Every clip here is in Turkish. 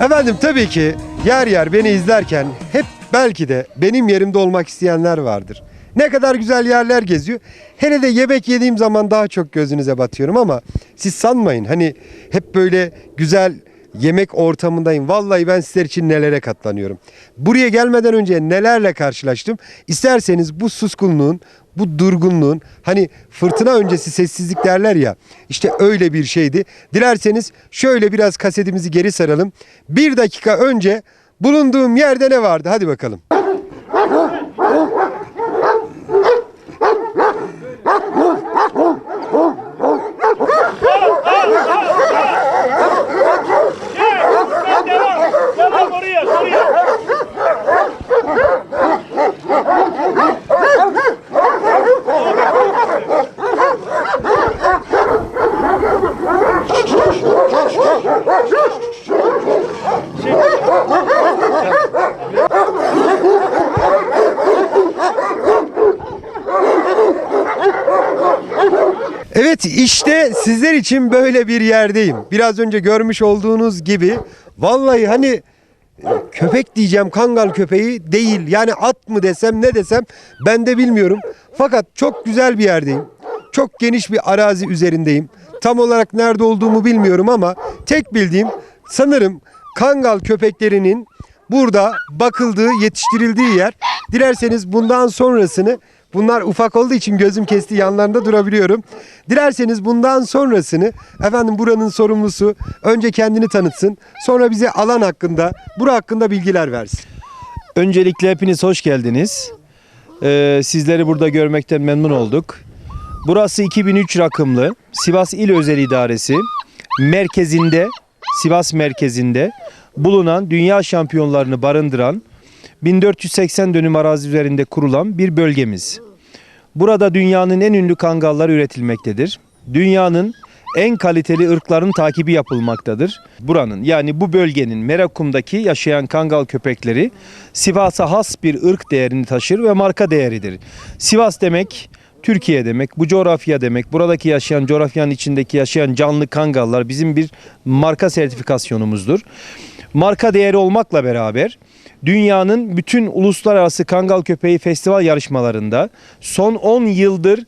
Efendim tabii ki yer yer beni izlerken hep belki de benim yerimde olmak isteyenler vardır. Ne kadar güzel yerler geziyor. Hele de yemek yediğim zaman daha çok gözünüze batıyorum ama siz sanmayın hani hep böyle güzel yemek ortamındayım. Vallahi ben sizler için nelere katlanıyorum. Buraya gelmeden önce nelerle karşılaştım. İsterseniz bu suskunluğun, bu durgunluğun hani fırtına öncesi sessizlik derler ya işte öyle bir şeydi. Dilerseniz şöyle biraz kasetimizi geri saralım. Bir dakika önce bulunduğum yerde ne vardı? Hadi bakalım. Devam, devam oraya, oraya. Evet işte sizler için böyle bir yerdeyim. Biraz önce görmüş olduğunuz gibi vallahi hani e, köpek diyeceğim kangal köpeği değil. Yani at mı desem ne desem ben de bilmiyorum. Fakat çok güzel bir yerdeyim. Çok geniş bir arazi üzerindeyim. Tam olarak nerede olduğumu bilmiyorum ama tek bildiğim sanırım kangal köpeklerinin burada bakıldığı, yetiştirildiği yer. Dilerseniz bundan sonrasını Bunlar ufak olduğu için gözüm kesti yanlarında durabiliyorum. Dilerseniz bundan sonrasını efendim buranın sorumlusu önce kendini tanıtsın. Sonra bize alan hakkında, bura hakkında bilgiler versin. Öncelikle hepiniz hoş geldiniz. Ee, sizleri burada görmekten memnun olduk. Burası 2003 rakımlı Sivas İl Özel İdaresi merkezinde, Sivas merkezinde bulunan dünya şampiyonlarını barındıran 1480 dönüm arazi üzerinde kurulan bir bölgemiz. Burada dünyanın en ünlü kangallar üretilmektedir. Dünyanın en kaliteli ırkların takibi yapılmaktadır. Buranın yani bu bölgenin Merakum'daki yaşayan kangal köpekleri Sivas'a has bir ırk değerini taşır ve marka değeridir. Sivas demek Türkiye demek, bu coğrafya demek, buradaki yaşayan coğrafyanın içindeki yaşayan canlı kangallar bizim bir marka sertifikasyonumuzdur. Marka değeri olmakla beraber dünyanın bütün uluslararası kangal köpeği festival yarışmalarında son 10 yıldır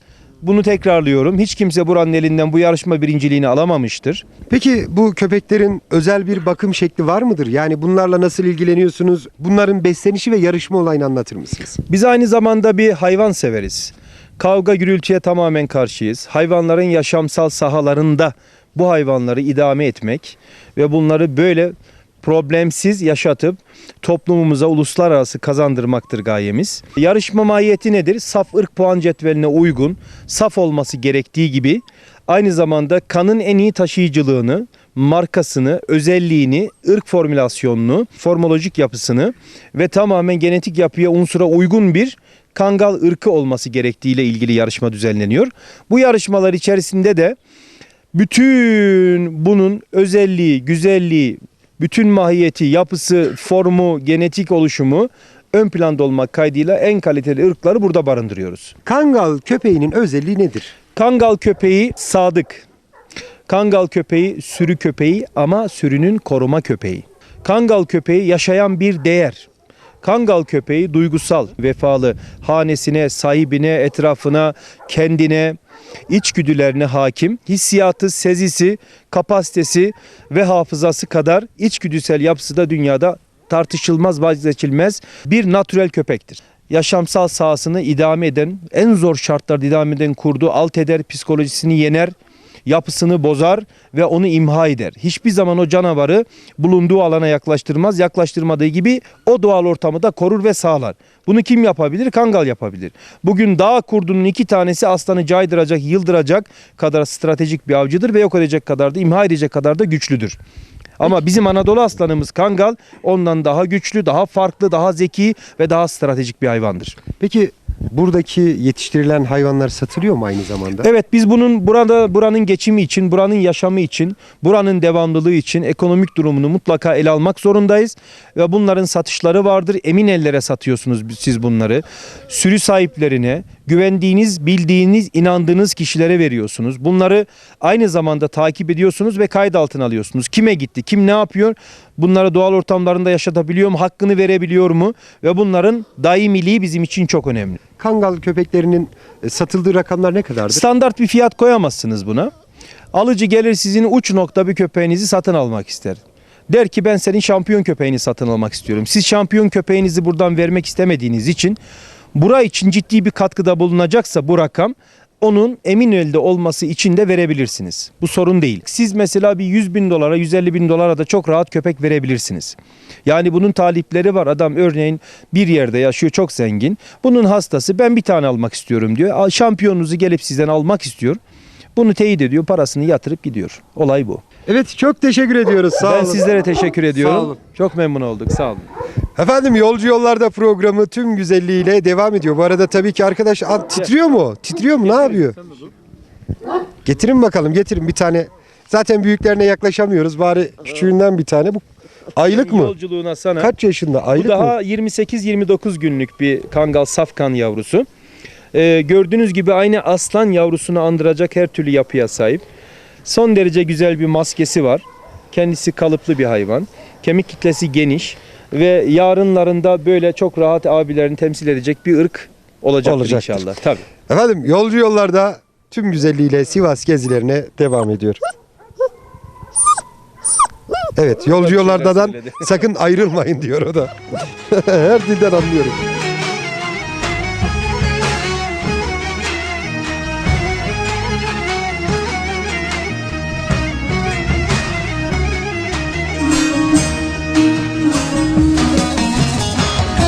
bunu tekrarlıyorum. Hiç kimse buranın elinden bu yarışma birinciliğini alamamıştır. Peki bu köpeklerin özel bir bakım şekli var mıdır? Yani bunlarla nasıl ilgileniyorsunuz? Bunların beslenişi ve yarışma olayını anlatır mısınız? Biz aynı zamanda bir hayvan severiz. Kavga gürültüye tamamen karşıyız. Hayvanların yaşamsal sahalarında bu hayvanları idame etmek ve bunları böyle problemsiz yaşatıp toplumumuza uluslararası kazandırmaktır gayemiz. Yarışma mahiyeti nedir? Saf ırk puan cetveline uygun, saf olması gerektiği gibi aynı zamanda kanın en iyi taşıyıcılığını, markasını, özelliğini, ırk formülasyonunu, formolojik yapısını ve tamamen genetik yapıya unsura uygun bir kangal ırkı olması gerektiğiyle ilgili yarışma düzenleniyor. Bu yarışmalar içerisinde de bütün bunun özelliği, güzelliği, bütün mahiyeti, yapısı, formu, genetik oluşumu ön planda olmak kaydıyla en kaliteli ırkları burada barındırıyoruz. Kangal köpeğinin özelliği nedir? Kangal köpeği sadık. Kangal köpeği sürü köpeği ama sürünün koruma köpeği. Kangal köpeği yaşayan bir değer. Kangal köpeği duygusal, vefalı, hanesine, sahibine, etrafına, kendine, içgüdülerine hakim, hissiyatı, sezisi, kapasitesi ve hafızası kadar içgüdüsel yapısı da dünyada tartışılmaz, vazgeçilmez bir natürel köpektir. Yaşamsal sahasını idame eden, en zor şartlarda idame eden kurdu, alt eder, psikolojisini yener, yapısını bozar ve onu imha eder. Hiçbir zaman o canavarı bulunduğu alana yaklaştırmaz. Yaklaştırmadığı gibi o doğal ortamı da korur ve sağlar. Bunu kim yapabilir? Kangal yapabilir. Bugün dağ kurdunun iki tanesi aslanı caydıracak, yıldıracak kadar stratejik bir avcıdır ve yok edecek kadar da imha edecek kadar da güçlüdür. Ama bizim Anadolu aslanımız Kangal ondan daha güçlü, daha farklı, daha zeki ve daha stratejik bir hayvandır. Peki buradaki yetiştirilen hayvanlar satılıyor mu aynı zamanda? Evet biz bunun burada buranın geçimi için, buranın yaşamı için, buranın devamlılığı için ekonomik durumunu mutlaka ele almak zorundayız. Ve bunların satışları vardır. Emin ellere satıyorsunuz siz bunları. Sürü sahiplerine, güvendiğiniz, bildiğiniz, inandığınız kişilere veriyorsunuz. Bunları aynı zamanda takip ediyorsunuz ve kayıt altına alıyorsunuz. Kime gitti, kim ne yapıyor? Bunları doğal ortamlarında yaşatabiliyor mu? Hakkını verebiliyor mu? Ve bunların daimiliği bizim için çok önemli. Kangal köpeklerinin e, satıldığı rakamlar ne kadardır? Standart bir fiyat koyamazsınız buna. Alıcı gelir sizin uç nokta bir köpeğinizi satın almak ister. Der ki ben senin şampiyon köpeğini satın almak istiyorum. Siz şampiyon köpeğinizi buradan vermek istemediğiniz için bura için ciddi bir katkıda bulunacaksa bu rakam onun emin elde olması için de verebilirsiniz. Bu sorun değil. Siz mesela bir 100 bin dolara 150 bin dolara da çok rahat köpek verebilirsiniz. Yani bunun talipleri var. Adam örneğin bir yerde yaşıyor çok zengin. Bunun hastası ben bir tane almak istiyorum diyor. Şampiyonunuzu gelip sizden almak istiyor. Bunu teyit ediyor parasını yatırıp gidiyor. Olay bu. Evet çok teşekkür ediyoruz. Sağ ben olun. sizlere teşekkür ediyorum. Sağ olun. Çok memnun olduk. Sağ olun. Efendim Yolcu Yollarda programı tüm güzelliğiyle devam ediyor. Bu arada tabii ki arkadaş Aa, titriyor mu? Titriyor mu? Ne yapıyor? Getirin bakalım getirin bir tane. Zaten büyüklerine yaklaşamıyoruz. Bari küçüğünden bir tane. Bu aylık mı? Yolculuğuna sana. Kaç yaşında? Aylık Bu daha mı? 28-29 günlük bir kangal safkan yavrusu. Ee, gördüğünüz gibi aynı aslan yavrusunu andıracak her türlü yapıya sahip. Son derece güzel bir maskesi var. Kendisi kalıplı bir hayvan. Kemik kitlesi geniş ve yarınlarında böyle çok rahat abilerini temsil edecek bir ırk olacaktır, Olacaktır. inşallah. Tabii. Efendim Yolcu Yollarda tüm güzelliğiyle Sivas gezilerine devam ediyor. Evet yolcu yollardan sakın ayrılmayın diyor o da. Her dilden anlıyorum.